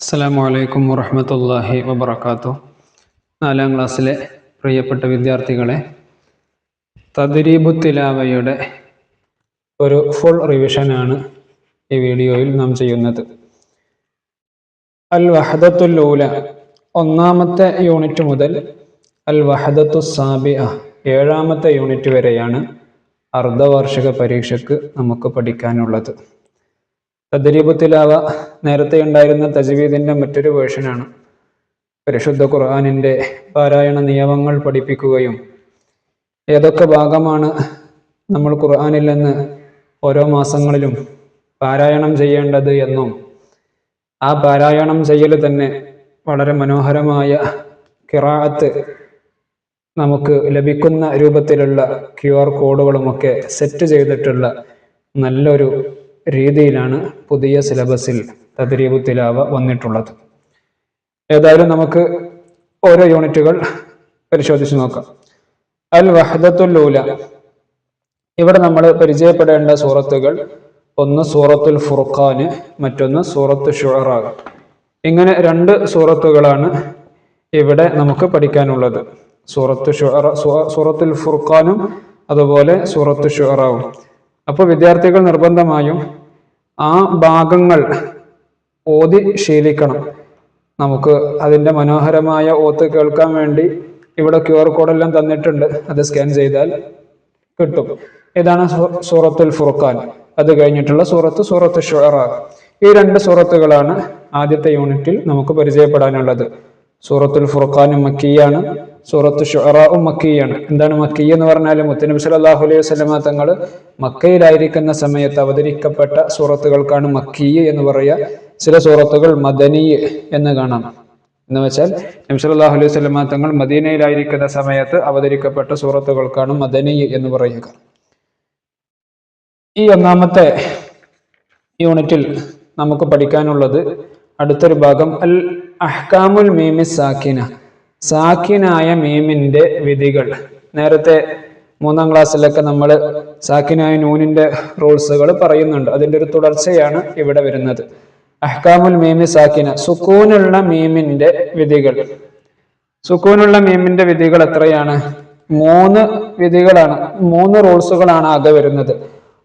അസ്സലാമു അലൈക്കും വറഹമത്തല്ലാഹി വബറകാതുഹു. നാലാം ക്ലാസ്സിലെ പ്രിയപ്പെട്ട വിദ്യാർത്ഥികളെ തദ്രീബു തിലാവയുടെ ഒരു ഫുൾ റിവിഷനാണ് ഈ വീഡിയോയിൽ നാം ചെയ്യുന്നത്. അൽ വഹദത്തുല്ലൂല ഒന്നാമത്തെ യൂണിറ്റ് മുതൽ അൽ വഹദത്തു സാബിഅ ഏഴാമത്തെ യൂണിറ്റ് വരെയാണ് അർദ്ധവാർഷിക പരീക്ഷയ്ക്ക് നമുക്ക് പഠിക്കാനുള്ളത്. തദ്രീബു തിലാവ നേരത്തെ ഉണ്ടായിരുന്ന തജ്വീദിന്റെ മറ്റൊരു വേർഷനാണ് പരിശുദ്ധ ഖുർആാനിന്റെ പാരായണ നിയമങ്ങൾ പഠിപ്പിക്കുകയും ഏതൊക്കെ ഭാഗമാണ് നമ്മൾ ഖുർആാനിൽ നിന്ന് ഓരോ മാസങ്ങളിലും പാരായണം ചെയ്യേണ്ടത് എന്നും ആ പാരായണം ചെയ്യൽ തന്നെ വളരെ മനോഹരമായ കിറാഅത്ത് നമുക്ക് ലഭിക്കുന്ന രൂപത്തിലുള്ള ക്യു ആർ കോഡുകളുമൊക്കെ സെറ്റ് ചെയ്തിട്ടുള്ള നല്ലൊരു രീതിയിലാണ് പുതിയ സിലബസിൽ തദ്രീബു തിലാവ വന്നിട്ടുള്ളത്. ഏതായാലും നമുക്ക് ഓരോ യൂണിറ്റുകൾ പരിശോധിച്ച് നോക്കാം. അൽ വഹദത്തുൽ ലൂല. ഇവിടെ നമ്മൾ പരിചയപ്പെടേണ്ട സൂറത്തുകൾ ഒന്ന് സൂറത്തുൽ ഫുർഖാന് മറ്റൊന്ന് സൂറത്ത് ഷുറ ഇങ്ങനെ രണ്ട് സൂറത്തുകളാണ് ഇവിടെ നമുക്ക് പഠിക്കാനുള്ളത്. സൂറത്ത് ഷുഹറ സൂറത്തുൽ ഫുർഖാനും അതുപോലെ സൂറത്ത് ഷുറാവും അപ്പോൾ വിദ്യാർത്ഥികൾ നിർബന്ധമായും ആ ഭാഗങ്ങൾ ഓതി ശീലിക്കണം. നമുക്ക് അതിന്റെ മനോഹരമായ ഓത്ത് കേൾക്കാൻ വേണ്ടി ഇവിടെ ക്യു ആർ കോഡെല്ലാം തന്നിട്ടുണ്ട്. അത് സ്കാൻ ചെയ്താൽ കിട്ടും. ഇതാണ് സൂറത്തുൽ ഫുർഖാൻ. അത് കഴിഞ്ഞിട്ടുള്ള സൂറത്ത് സൂറത്ത് ഷുറ ഈ രണ്ട് സൂറത്തുകളാണ് ആദ്യത്തെ യൂണിറ്റിൽ നമുക്ക് പരിചയപ്പെടാനുള്ളത്. സൂറത്തുൽ ഫുർഖാനും മക്കിയാണ്. സൂറത്ത് ഷുറാവും മക്കിയാണ്. എന്താണ് മക്കി എന്ന് പറഞ്ഞാൽ മുത്തനബി സല്ലല്ലാഹു അലൈഹി വസ്ലമ തങ്ങൾ മക്കയിലായിരിക്കുന്ന സമയത്ത് അവതരിക്കപ്പെട്ട സൂറത്തുകൾക്കാണ് മക്കി എന്ന് പറയുക ചില സൂറത്തുകൾ മദനി എന്ന് കാണാം. എന്ന് വെച്ചാൽ നബി സല്ലല്ലാഹു അലൈഹി വസല്ലമ തങ്ങൾ മദീനയിലായിരിക്കുന്ന സമയത്ത് അവതരിക്കപ്പെട്ട സൂറത്തുകൾക്കാണ് മദനി എന്ന് പറയുക. ഈ ഒന്നാമത്തെ യൂണിറ്റിൽ നമുക്ക് പഠിക്കാനുള്ളത് അടുത്തൊരു ഭാഗം അൽ അഹ്കാമുൽ മീമി സാക്കിന സാക്കിനായ മീമിന്റെ വിധികൾ. നേരത്തെ മൂന്നാം ക്ലാസ്സിലൊക്കെ നമ്മൾ സാക്കിനായ നൂനിന്റെ റൂൾസുകൾ പറയുന്നുണ്ട്. അതിന്റെ ഒരു തുടർച്ചയാണ് ഇവിടെ വരുന്നത്. അഹ്കാമുൽ മീമി സാക്കിന സുക്കൂനുള്ള മീമിന്റെ വിധികൾ. സുക്കൂനുള്ള മീമിന്റെ വിധികൾ എത്രയാണ്? മൂന്ന് വിധികളാണ്. മൂന്ന് റൂൾസുകളാണ് ആകെ വരുന്നത്.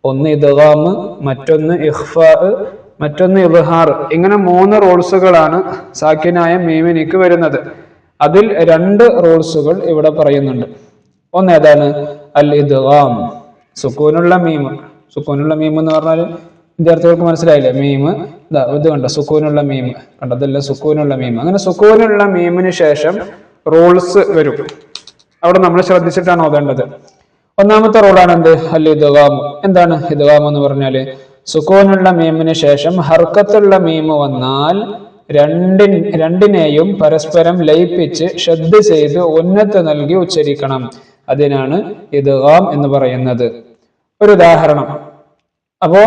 ഒന്ന് ഇദ്ഗാമ് മറ്റൊന്ന് ഇഖ്ഫാ മറ്റൊന്ന് ഇബ്ഹാർ. ഇങ്ങനെ മൂന്ന് റൂൾസുകളാണ് സാക്കിനായ മീമിനിക്ക് വരുന്നത്. അതിൽ രണ്ട് റൂൾസുകൾ ഇവിടെ പറയുന്നുണ്ട്. ഒന്ന് ഏതാണ്? അൽ ഇദ്ഗാം സുക്കൂനുള്ള മീമ് സുക്കൂനുള്ള മീമ് എന്ന് പറഞ്ഞാൽ വിദ്യാർത്ഥികൾക്ക് മനസ്സിലായില്ലേ? മീമ് ഇതാ ഇത് കണ്ട? സുക്കൂനുള്ള മീമ് കണ്ടതല്ല സുക്കൂനുള്ള മീമ് അങ്ങനെ സുക്കൂനുള്ള മീമിന് ശേഷം റൂൾസ് വരും. അവിടെ നമ്മൾ ശ്രദ്ധിച്ചിട്ടാണ് ഓതേണ്ടത്. ഒന്നാമത്തെ റൂളാണ് എന്ത് അൽ ഇദ്ഗാം എന്താണ് ഇദ്ഗാം എന്ന് പറഞ്ഞാൽ? സുക്കൂനുള്ള മീമിന് ശേഷം ഹർക്കത്തുള്ള മീമ് വന്നാൽ രണ്ടിൻ രണ്ടിനെയും പരസ്പരം ലയിപ്പിച്ച് ശ്രദ്ധ ചെയ്ത് ഉന്നത്ത് നൽകി ഉച്ചരിക്കണം. അതിനാണ് ഇദ്ഗാം എന്ന് പറയുന്നത്. ഒരു ഉദാഹരണം. അപ്പോ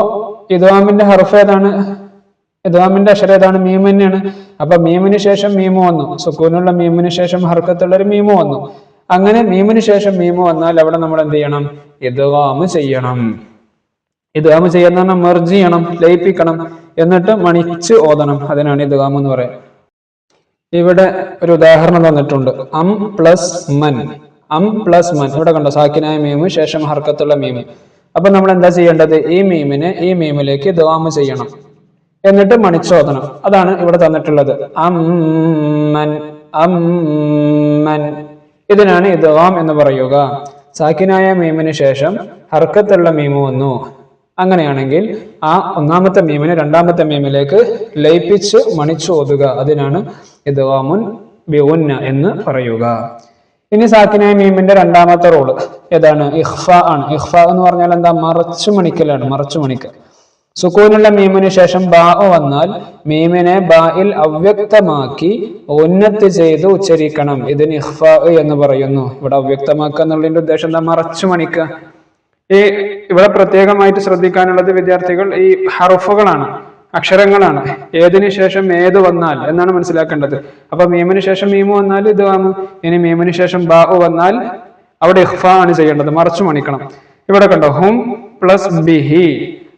ഇദ്ഗാമിന്റെ ഹർഫ് ഏതാണ്? ഇദ്ഗാമിന്റെ അക്ഷരം ഏതാണ്? മീം തന്നെയാണ്. അപ്പൊ മീമിന് ശേഷം മീമു വന്നു. സുക്കൂനുള്ള മീമിന് ശേഷം ഹർക്കത്തുള്ള ഒരു മീമു വന്നു. അങ്ങനെ മീമിന് ശേഷം മീമു വന്നാൽ അവിടെ നമ്മൾ എന്ത് ചെയ്യണം? ഇദ്ഗാമ് ചെയ്യണം. ഇദ്ഗാമ് ചെയ്യാന്ന് പറഞ്ഞാൽ മെർജ് ചെയ്യണം ലയിപ്പിക്കണം എന്നിട്ട് മണിച്ച് ഓതണം. അതിനാണ് ഇദ്ഗാം എന്ന് പറയാം ഇവിടെ ഒരു ഉദാഹരണം തന്നിട്ടുണ്ട്. അം പ്ലസ് മൻ. അം പ്ലസ് മൻ. ഇവിടെ കണ്ടോ സാക്കിനായ മീമ് ശേഷം ഹർക്കത്തുള്ള മീമ്. അപ്പൊ നമ്മൾ എന്താ ചെയ്യേണ്ടത്? ഈ മീമിനെ ഈ മീമിലേക്ക് ഇദ്ഗാമ് ചെയ്യണം. എന്നിട്ട് മണിച്ചോദനം അതാണ് ഇവിടെ തന്നിട്ടുള്ളത്. അം അമ്മൻ ഇതിനാണ് ഇദ്ഗാം എന്ന് പറയുക. സാക്കിനായ മീമിന് ശേഷം ഹർക്കത്തുള്ള മീമ് വന്നു. അങ്ങനെയാണെങ്കിൽ ആ ഒന്നാമത്തെ മീമിനെ രണ്ടാമത്തെ മീമിലേക്ക് ലയിപ്പിച്ച് മണിച്ചു ഓതുക. അതിനാണ് ഇദ്ഗാമുൻ ബിഉന്ന എന്ന് പറയുക. ഇനി സാക്കിനായ മീമിന്റെ രണ്ടാമത്തെ റോൾ ഏതാണ്? ഇഖ്ഫ ആണ്. ഇഖ്ഫ എന്ന് പറഞ്ഞാൽ എന്താ? മറച്ചു മണിക്കലാണ്. മറച്ചു മണിക്കൽ സുക്കൂനുള്ള മീമിന് ശേഷം ബാ വന്നാൽ മീമിനെ ബായിൽ അവ്യക്തമാക്കി ഉന്നത്ത് ചെയ്ത് ഉച്ചരിക്കണം. ഇതിന് ഇഖ്ഫ എന്ന് പറയുന്നു. ഇവിടെ അവ്യക്തമാക്കുക എന്നുള്ളതിന്റെ ഉദ്ദേശം എന്താ? മറച്ചു മണിക്കുക ഈ ഇവിടെ പ്രത്യേകമായിട്ട് ശ്രദ്ധിക്കാനുള്ളത് വിദ്യാർത്ഥികൾ ഈ ഹറുഫുകളാണ് അക്ഷരങ്ങളാണ്. ഏതിനു ശേഷം ഏത് വന്നാൽ എന്നാണ് മനസ്സിലാക്കേണ്ടത്. അപ്പൊ മീമിന് ശേഷം മീമു വന്നാൽ ഇത് വാമു ഇനി മീമിന് ശേഷം ബാഹു വന്നാൽ അവിടെ ഇഹ്ഫ ആണ് ചെയ്യേണ്ടത് മറച്ചു മണിക്കണം. ഇവിടെ കണ്ടോ ഹും പ്ലസ് ബിഹി.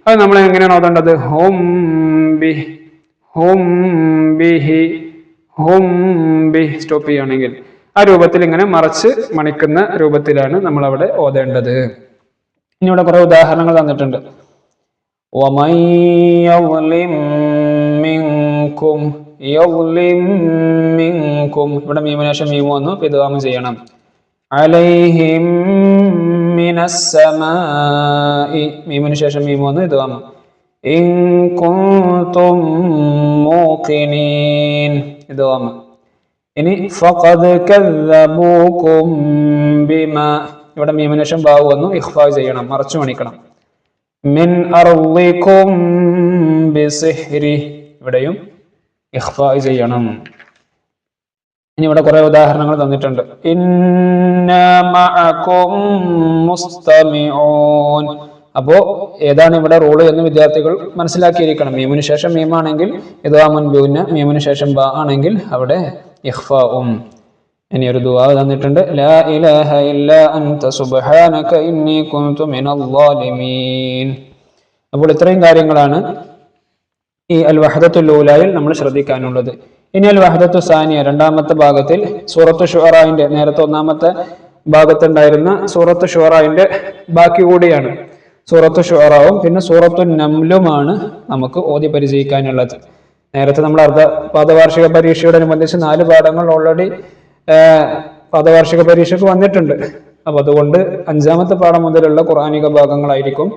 അത് നമ്മൾ എങ്ങനെയാണ് ഓതേണ്ടത്? ഹും ബി ഹും ബിഹി ഹും ബി. സ്റ്റോപ്പ് ചെയ്യുകയാണെങ്കിൽ ആ രൂപത്തിൽ ഇങ്ങനെ മറച്ച് മണിക്കുന്ന രൂപത്തിലാണ് നമ്മൾ അവിടെ ഓതേണ്ടത്. ഇനിയുടെ കുറെ ഉദാഹരണങ്ങൾ തന്നിട്ടുണ്ട്. ഇവിടെ മീമിനേഷം മീമു വന്നു. പിതുവാമം ചെയ്യണം. അലൈഹിം മീമിന് ശേഷം മീമു വന്നു. പിതുവാമം ഇനി ഇവിടെ മീമനേഷം ബാവ് വന്നു ഇഹ്ഫാവ് ചെയ്യണം മറച്ചു മണിക്കണം. മിൻ ബിസിഹ്രി ഇവിടെയും ഇഹ്ഫാവ് ചെയ്യണം. ഇനി ഇവിടെ കുറെ ഉദാഹരണങ്ങൾ തന്നിട്ടുണ്ട്. അപ്പോ ഏതാണ് ഇവിടെ റൂൾ എന്ന് വിദ്യാർത്ഥികൾ മനസ്സിലാക്കിയിരിക്കണം. മീമിന് ശേഷം മീമാണെങ്കിൽ ഇതാ മുൻപൂന് മീമിന് ശേഷം ബ ആണെങ്കിൽ അവിടെ ഇഖ്ഫാഉം ഇനി ഒരു ദുആ തന്നിട്ടുണ്ട്. ലാ ഇലാഹ അൻത സുബ്ഹാനക ഇന്നി മിനൽ ളാലിമീൻ അപ്പോൾ ഇത്രയും കാര്യങ്ങളാണ് ഈ അൽ വഹദത്തുൽ ഊലായിൽ നമ്മൾ ശ്രദ്ധിക്കാനുള്ളത്. ഇനി അൽ വഹദത്തു സാനിയ രണ്ടാമത്തെ ഭാഗത്തിൽ സൂറത്ത് ഷുറായിന്റെ നേരത്തെ ഒന്നാമത്തെ ഭാഗത്തുണ്ടായിരുന്ന സൂറത്ത് ഷുറായിന്റെ ബാക്കി കൂടിയാണ്. സൂറത്ത് ഷുറാവും പിന്നെ സൂറത്തു നംലുമാണ് നമുക്ക് ഓതി പരിചയിക്കാനുള്ളത്. നേരത്തെ നമ്മൾ അർദ്ധ പാദവാർഷിക പരീക്ഷയോടനുബന്ധിച്ച് നാല് പാഠങ്ങൾ ഓൾറെഡി പാദവാർഷിക പരീക്ഷയ്ക്ക് വന്നിട്ടുണ്ട്. അപ്പൊ അതുകൊണ്ട് അഞ്ചാമത്തെ പാഠം മുതലുള്ള ഖുറാനിക ഭാഗങ്ങളായിരിക്കും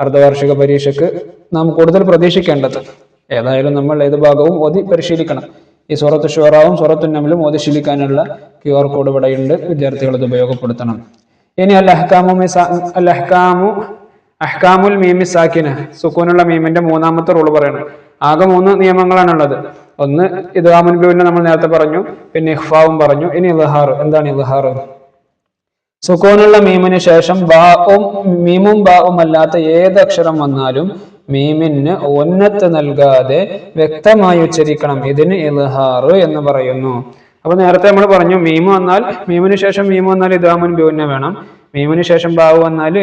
അർദ്ധവാർഷിക പരീക്ഷയ്ക്ക് നാം കൂടുതൽ പ്രതീക്ഷിക്കേണ്ടത്. ഏതായാലും നമ്മൾ ഏത് ഭാഗവും ഓതി പരിശീലിക്കണം. ഈ സൂറത്ത് ഷുറാവും സൂറത്തു നമിലും ഓതി ശീലിക്കാനുള്ള ക്യു ആർ കോഡ് ഇവിടെയുണ്ട് വിദ്യാർത്ഥികൾ അത് ഉപയോഗപ്പെടുത്തണം. ഇനി അൽ അഹ്കാമു അൽ അഹ്കാമു അഹ്കാമുൽ മീമി സാക്കിന. സുക്കൂനുള്ള മീമിന്റെ മൂന്നാമത്തെ റൂൾ പറയണം. ആകെ മൂന്ന് നിയമങ്ങളാണുള്ളത്. ഒന്ന് ഇത് ആമുൻബിന്റെ നമ്മൾ നേരത്തെ പറഞ്ഞു പിന്നെ ഇഹ്ഫാവും പറഞ്ഞു. ഇനി ഇൽഹാർ. എന്താണ് ഇൽഹാർ? സുക്കോനുള്ള മീമിന് ശേഷം ബാവും മീമും ബാവും അല്ലാത്ത ഏത് അക്ഷരം വന്നാലും മീമിന് ഉന്നത്ത് നൽകാതെ വ്യക്തമായി ഉച്ചരിക്കണം. ഇതിന് ഇൽഹാർ എന്ന് പറയുന്നു. അപ്പൊ നേരത്തെ നമ്മൾ പറഞ്ഞു മീമ് വന്നാൽ മീമിന് ശേഷം മീമ് വന്നാൽ ഇതാമുൻ ബിന്നെ വേണം. മീമിന് ശേഷം ബാവ് വന്നാൽ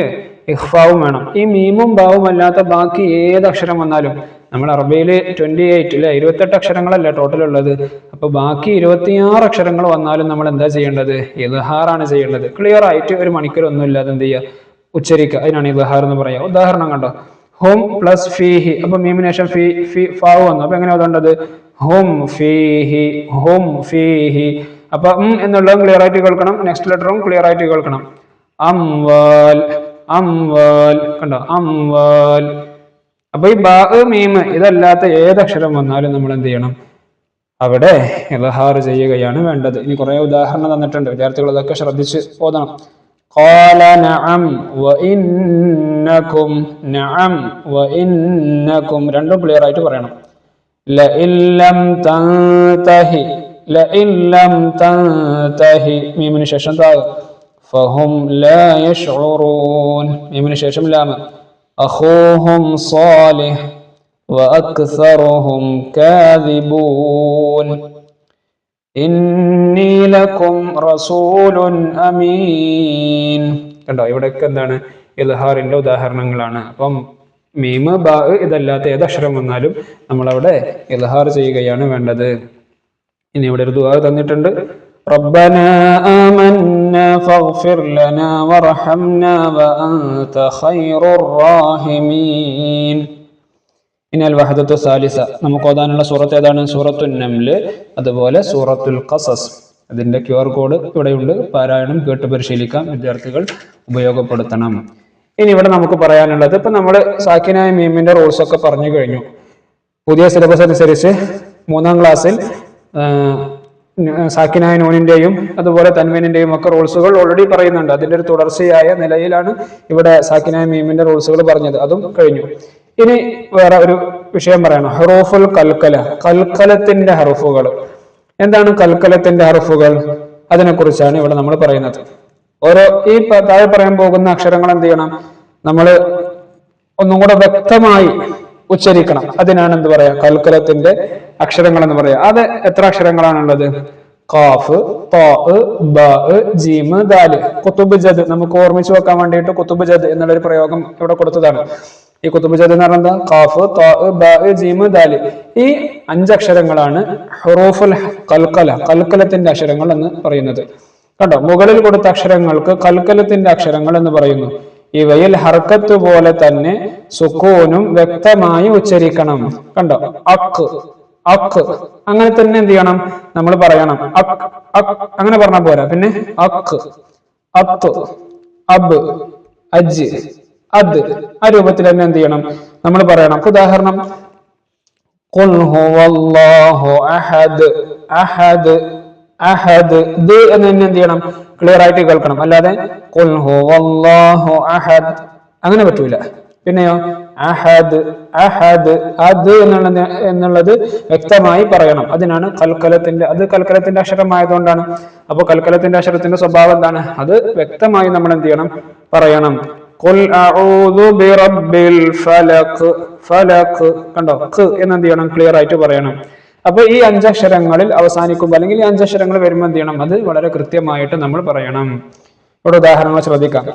ഇഹ്ഫാവും വേണം. ഈ മീമും ബാവും അല്ലാത്ത ബാക്കി ഏത് അക്ഷരം വന്നാലും നമ്മൾ അറബിയിൽ ട്വന്റി എയ്റ്റ് അല്ലേ ഇരുപത്തെട്ട് അക്ഷരങ്ങളല്ല ടോട്ടൽ ഉള്ളത്. അപ്പോൾ ബാക്കി ഇരുപത്തിയാറ് അക്ഷരങ്ങൾ വന്നാലും നമ്മൾ എന്താ ചെയ്യേണ്ടത്? ഇൽഹാറാണ് ചെയ്യേണ്ടത്. ക്ലിയർ ആയിട്ട് ഒരു മണിക്കൂർ ഒന്നും ഇല്ലാതെ എന്ത് ചെയ്യുക ഉച്ചരിക്കുക. അതിനാണ് ഇൽഹാർ എന്ന് പറയുക. ഉദാഹരണം കണ്ടോ? ഹോം പ്ലസ് ഫീഹി. അപ്പൊ മീമിനേഷൻ ഫീ ഫീ ഫാവ് വന്നു. അപ്പൊ എങ്ങനെ ഓതേണ്ടത് ഹോം ഫീഹി ഹോം ഫീഹി. അപ്പൊ ഉം എന്നുള്ളതും ക്ലിയർ ആയിട്ട് കേൾക്കണം. നെക്സ്റ്റ് ലെറ്ററും ക്ലിയർ ആയിട്ട് കേൾക്കണം. അംവാൽ അംവാൽ. കണ്ടോ? അംവാൽ. അപ്പൊ ഈ ബാ മീമ് ഇതല്ലാത്ത ഏതക്ഷരം വന്നാലും നമ്മൾ എന്ത് ചെയ്യണം അവിടെ ഇലഹാർ ചെയ്യുകയാണ് വേണ്ടത് ഇനി കുറെ ഉദാഹരണം തന്നിട്ടുണ്ട് വിദ്യാർത്ഥികൾ അതൊക്കെ ശ്രദ്ധിച്ച് ഓതണം قال نعم وإنكم نعم وإنكم രണ്ടും ക്ലിയർ ആയിട്ട് പറയണം لئن لم تنتهي لئن لم تنتهي മീമിന് ശേഷം താഴെ فهم لا يشعرون മീമിന് ശേഷം ലാമ أخوهم صالح وأكثرهم كاذبون إني لكم رسول أمين കണ്ടോ ഇവിടെയൊക്കെ എന്താണ് ഇൽഹാറിന്റെ ഉദാഹരണങ്ങളാണ് അപ്പം മീമ് ബാ ഇതല്ലാത്ത ഏത് അക്ഷരം വന്നാലും നമ്മൾ അവിടെ ഇൽഹാർ ചെയ്യുകയാണ് വേണ്ടത് ഇനി ഇവിടെ ഒരു ദുആ തന്നിട്ടുണ്ട് ربنا آمنا فاغفر لنا وارحمنا وأنت خير الراحمين ഇനി അൽ വഹദത്തു സാലിസ നമുക്ക് ഓതാനുള്ള സൂറത്ത് ഏതാണ് സൂറത്തു നംല് അതുപോലെ സൂറത്തുൽ ഖസസ് അതിന്റെ ക്യു ആർ കോഡ് ഇവിടെയുണ്ട് പാരായണം കേട്ട് പരിശീലിക്കാം വിദ്യാർത്ഥികൾ ഉപയോഗപ്പെടുത്തണം ഇനി ഇവിടെ നമുക്ക് പറയാനുള്ളത് ഇപ്പൊ നമ്മൾ സാക്കിനായ മീമിന്റെ റൂൾസ് ഒക്കെ പറഞ്ഞു കഴിഞ്ഞു പുതിയ സിലബസ് അനുസരിച്ച് മൂന്നാം ക്ലാസ്സിൽ ആ, ന- സാക്കിനായ നൂനിന്റെയും അതുപോലെ തൻവീനിന്റെയും ഒക്കെ റൂൾസുകൾ ഓൾറെഡി പറയുന്നുണ്ട്. അതിന്റെ ഒരു തുടർച്ചയായ നിലയിലാണ് ഇവിടെ സാക്കിനായ മീമിന്റെ റൂൾസുകൾ പറഞ്ഞത്. അതും കഴിഞ്ഞു. ഇനി വേറെ ഒരു വിഷയം പറയണം. ഹറൂഫുൽ കൽക്കല. കൽക്കലത്തിന്റെ ഹറുഫുകൾ. എന്താണ് കൽക്കലത്തിന്റെ ഹറുഫുകൾ? അതിനെ കുറിച്ചാണ് ഇവിടെ നമ്മൾ പറയുന്നത്. ഓരോ ഈ താഴെ പറയാൻ പോകുന്ന അക്ഷരങ്ങൾ എന്ത് ചെയ്യണം? നമ്മൾ ഒന്നും കൂടെ വ്യക്തമായി ഉച്ചരിക്കണം. അതിനാണ് എന്ത് പറയാ? കൽക്കലത്തിന്റെ അക്ഷരങ്ങൾ എന്ന് പറയാ. അത് എത്ര അക്ഷരങ്ങളാണുള്ളത്? ബ ജീമ് ദാൽ. കുത്തുബ് ജദ്. നമുക്ക് ഓർമ്മിച്ച് വെക്കാൻ വേണ്ടിയിട്ട് കുത്തുബ് ജദ് എന്നുള്ളൊരു പ്രയോഗം ഇവിടെ കൊടുത്തതാണ്. ഈ കുത്തുബ് ജദ് എന്ന് പറയുന്നത് കാഫ് ബാ ജീമ് ദാൽ. ഈ അഞ്ചക്ഷരങ്ങളാണ് ഹുറൂഫുൽ കൽക്കല കൽക്കലത്തിന്റെ അക്ഷരങ്ങൾ എന്ന് പറയുന്നത്. കണ്ടോ? മുകളിൽ കൊടുത്ത അക്ഷരങ്ങൾക്ക് കൽക്കലത്തിന്റെ അക്ഷരങ്ങൾ എന്ന് പറയുന്നു. ഇവയിൽ ഹർക്കത്ത് പോലെ തന്നെ സുക്കൂനും വ്യക്തമായി ഉച്ചരിക്കണം. കണ്ടോ? അക്ക് അക്ക് അങ്ങനെ തന്നെ എന്ത് ചെയ്യണം? നമ്മൾ പറയണം. അക് അക്. അങ്ങനെ പറഞ്ഞ പോരാ. പിന്നെ അക്ക് അത്ത് അബ് അജ് അത് ആ രൂപത്തിൽ തന്നെ എന്ത് ചെയ്യണം? നമ്മൾ പറയണം. ഉദാഹരണം അഹദ് അഹദ് അഹദ്. ദ് എന്ന് തന്നെ എന്ത് ചെയ്യണം? ക്ലിയർ ആയിട്ട് കേൾക്കണം. അല്ലാതെ ഹുവല്ലാഹു അഹദ്. അങ്ങനെ പറ്റൂല. പിന്നെയോ? അഹദ് അഹദ് അത് എന്നുള്ള എന്നുള്ളത് വ്യക്തമായി പറയണം. അതിനാണ് കൽക്കലത്തിന്റെ അത് കൽക്കലത്തിന്റെ അക്ഷരമായതുകൊണ്ടാണ്. അപ്പൊ കൽക്കലത്തിന്റെ അക്ഷരത്തിന്റെ സ്വഭാവം എന്താണ്? അത് വ്യക്തമായി നമ്മൾ എന്ത് ചെയ്യണം? പറയണം. അഊദു ബിറബ്ബിൽ ഫലഖ്. ഫലഖ്. കണ്ടോ? ഖ് എന്ന് എന്ത് ചെയ്യണം? ക്ലിയർ ആയിട്ട് പറയണം. അപ്പൊ ഈ അഞ്ചക്ഷരങ്ങളിൽ അവസാനിക്കുമ്പോൾ അല്ലെങ്കിൽ ഈ അഞ്ചക്ഷരങ്ങൾ വരുമ്പോൾ എന്ത് ചെയ്യണം? അത് വളരെ കൃത്യമായിട്ട് നമ്മൾ പറയണം. ഇവിടെ ഉദാഹരണങ്ങൾ ശ്രദ്ധിക്കാം.